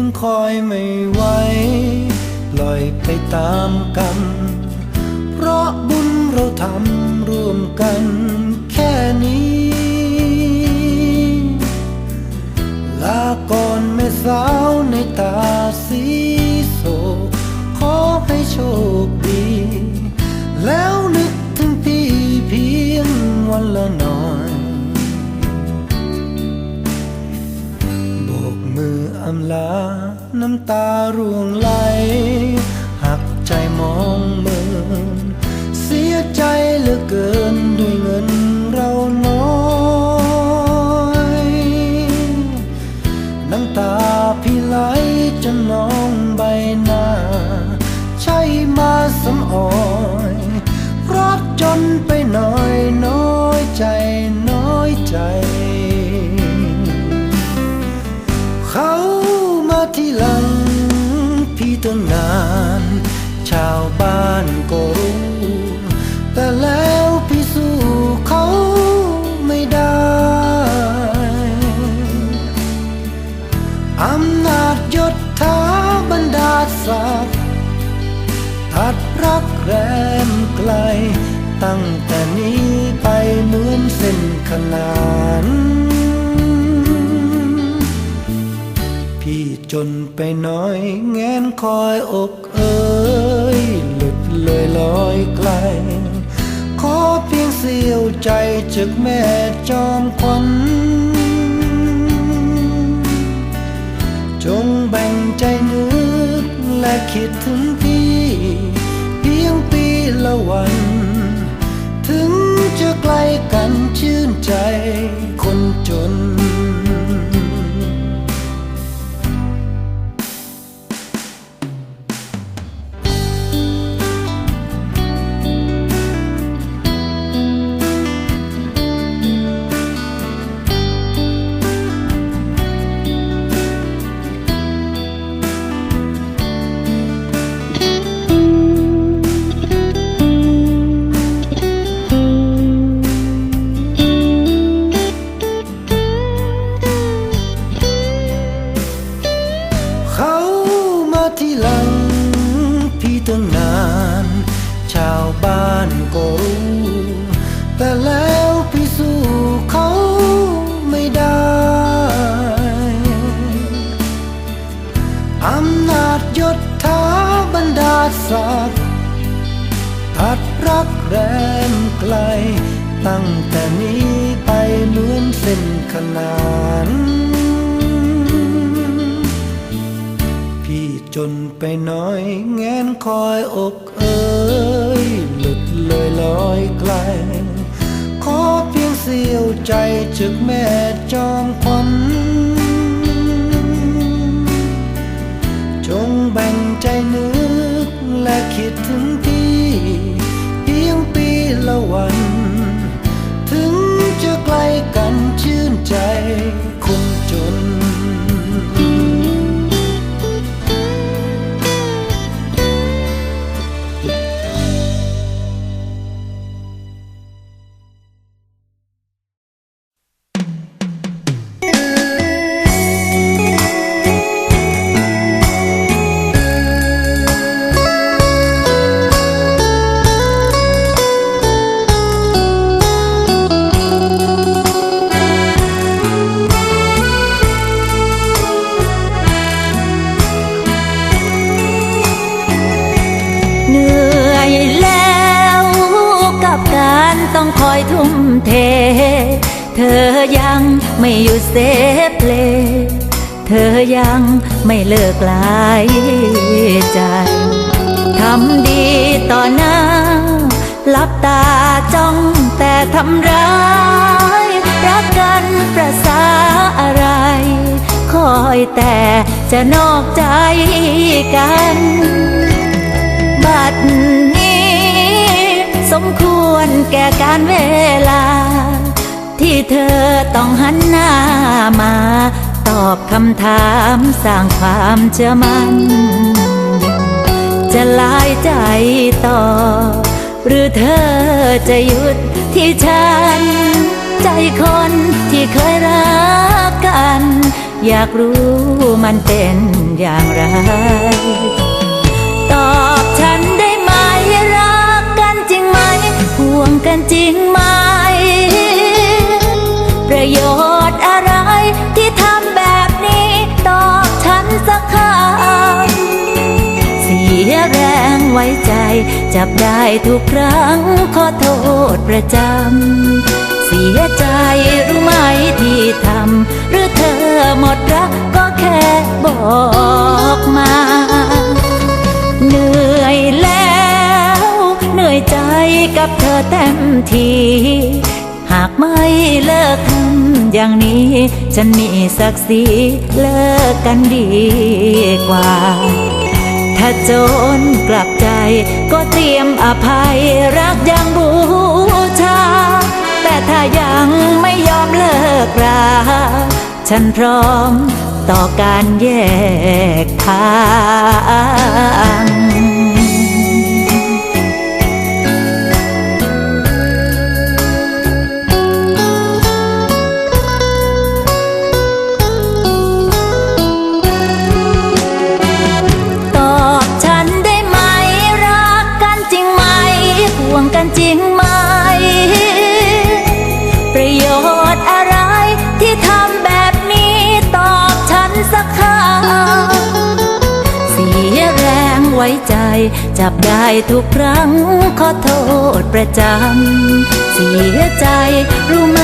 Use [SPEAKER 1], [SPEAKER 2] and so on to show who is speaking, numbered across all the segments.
[SPEAKER 1] ถึงคอยไม่ไหวปล่อยไปตามกรรมเพราะบุญเราทำร่วมกันำตาร่วงไหล ที่หลังพี่ตั้งนาน ชาวบ้านก็รู้ แต่แล้วพี่สู้เขาไม่ได้ อำนาจยศถาบรรดาศักดิ์ทัดรักแรมไกล ตั้งแต่นี้ไปเหมือนเส้นขนาน จนไปน้อยแงนคอยอกเอ้ย หลุดเลยลอยไกล ขอเพียงเสียวใจจากแม่จอมขวัญจงแบ่งใจนึกและคิดถึง ไปหน้อยแงนคอยอกเอ้ยหลุดเลยลอยไกล ขอเพียงเสียวใจจากแม่จอมควัน ค
[SPEAKER 2] อยทุ่มเท เธอยังไม่หยุดเซฟเลยเธอยังไม่เลิกลายใจทำดีต่อหน้า ลับตาจ้องแต่ทำร้ายรักกันประสาอะไร คอยแต่จะนอกใจกัน บัดน สมควรแก่การเวลา ที่เธอต้องหันหน้ามา ตอบคำถามสร้างความเชื่อมัน่นจะลายใจต่อ หรือเธอจะหยุดที่ฉัน ใจคนที่เคยรักกัน อยากรู้มันเป็นอย่างไร ห่วงกันจริงไหม ประโยชน์อะไรที่ทำแบบนี้ตอบฉันสักคำเสียแรงไว้ใจ จับได้ทุกครั้งขอโทษประจำ เสียใจรู้ไหมที่ทำหรือเธอหมดรักก็แค่บอกมา เหนื่อยแล้วเหนื่อย ใจกับเธอเต็มทีหากไม่เลิกทำอย่างนี้ ฉันมีศักดิ์ศรีเลิกกันดีกว่า ถ้าโจรกลับใจ ก็เตรียมอภัยรักยังบูชา แต่ถ้ายังไม่ยอมเลิกราฉันพร้อมต่อการแยกทาง ประโยชน์อะไร ที่ทำแบบนี้ตอบฉันสักคำเสียแรงไว้ใจ จับได้ทุกครั้ง ขอโทษประจำเสียใจรู้ไหม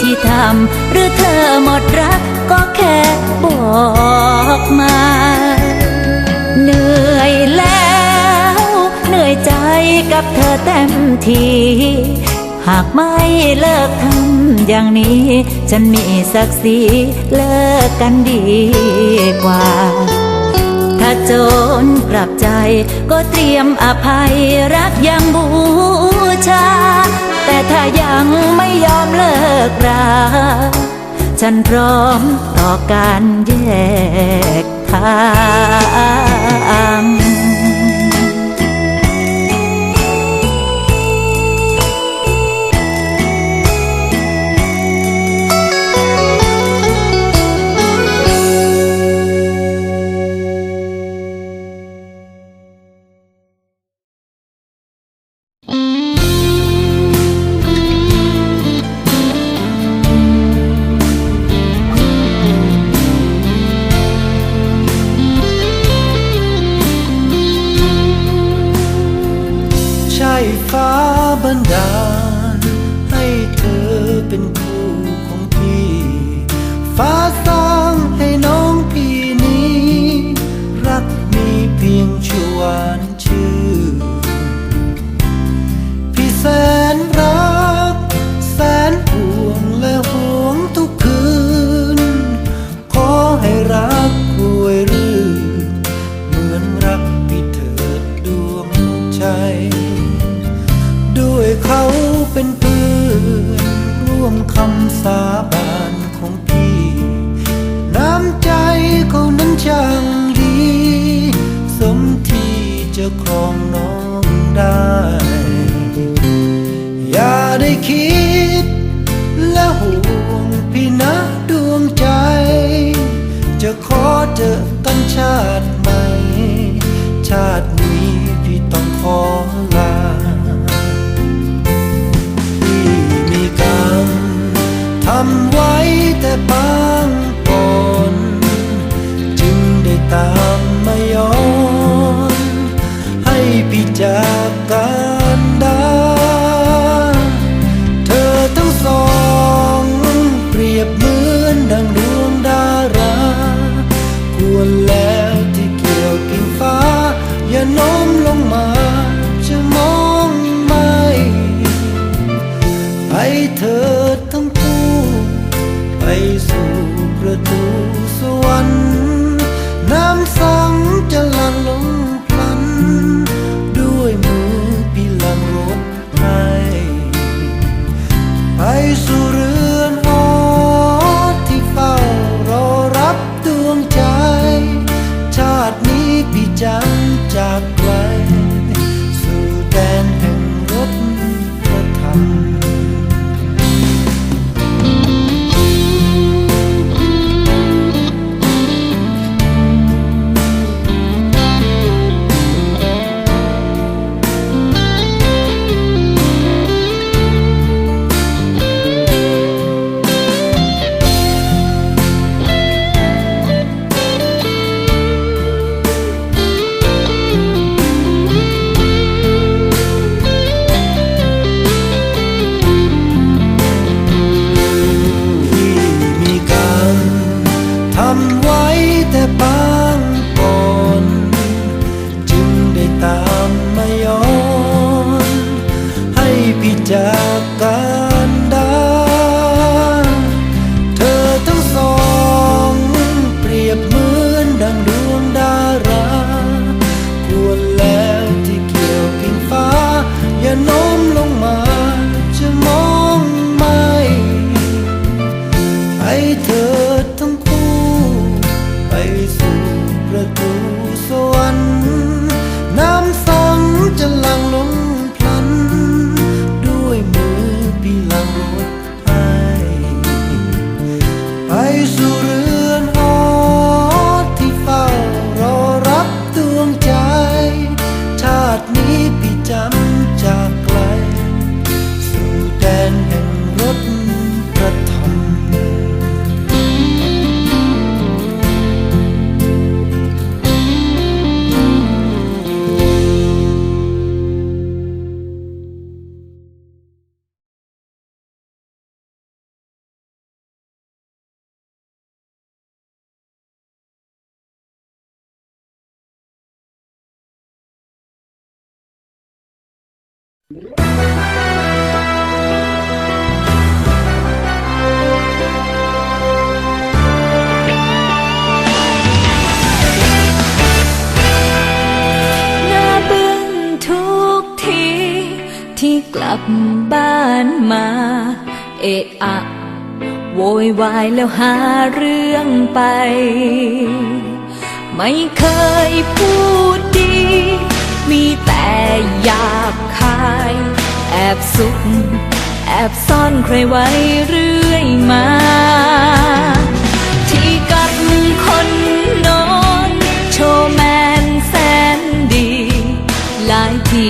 [SPEAKER 2] ที่ทำหรือเธอหมดรักก็แค่บอกมาเหนื่อยแล้ว เหนื่อยใจกับเธอเต็มที หากไม่เลิกทำอย่างนี้ ฉันมีศักดิ์ศรีเลิกกันดีกว่า ถ้าโจรกลับใจ ก็เตรียมอภัยรักยังบูชา แต่ถ้ายังไม่ยอมเลิกราฉันพร้อมต่อการแยกทาง
[SPEAKER 1] วัน ชาติใหม่ ชาตินี้พี่ต้องขอ น้าบึ้งทุกทีที่กลับ
[SPEAKER 2] บ้านมา เอะอะโวยวายแล้วหาเรื่องไป ไม่เคยพูดดี มีแต่อยากคาย แอบสุขแอบซ่อนใครไว้เรื่อยมา ที่กับคนนอนโชว์แมนแสนดี หลายที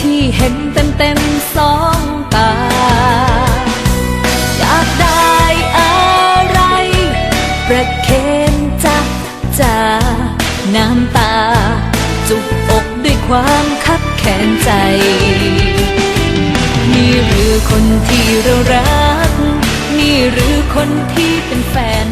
[SPEAKER 2] ที่เห็นเต็มเต็มซ้อน แค้นใจ นี่หรือคนที่เรารัก นี่หรือคนที่เป็นแฟน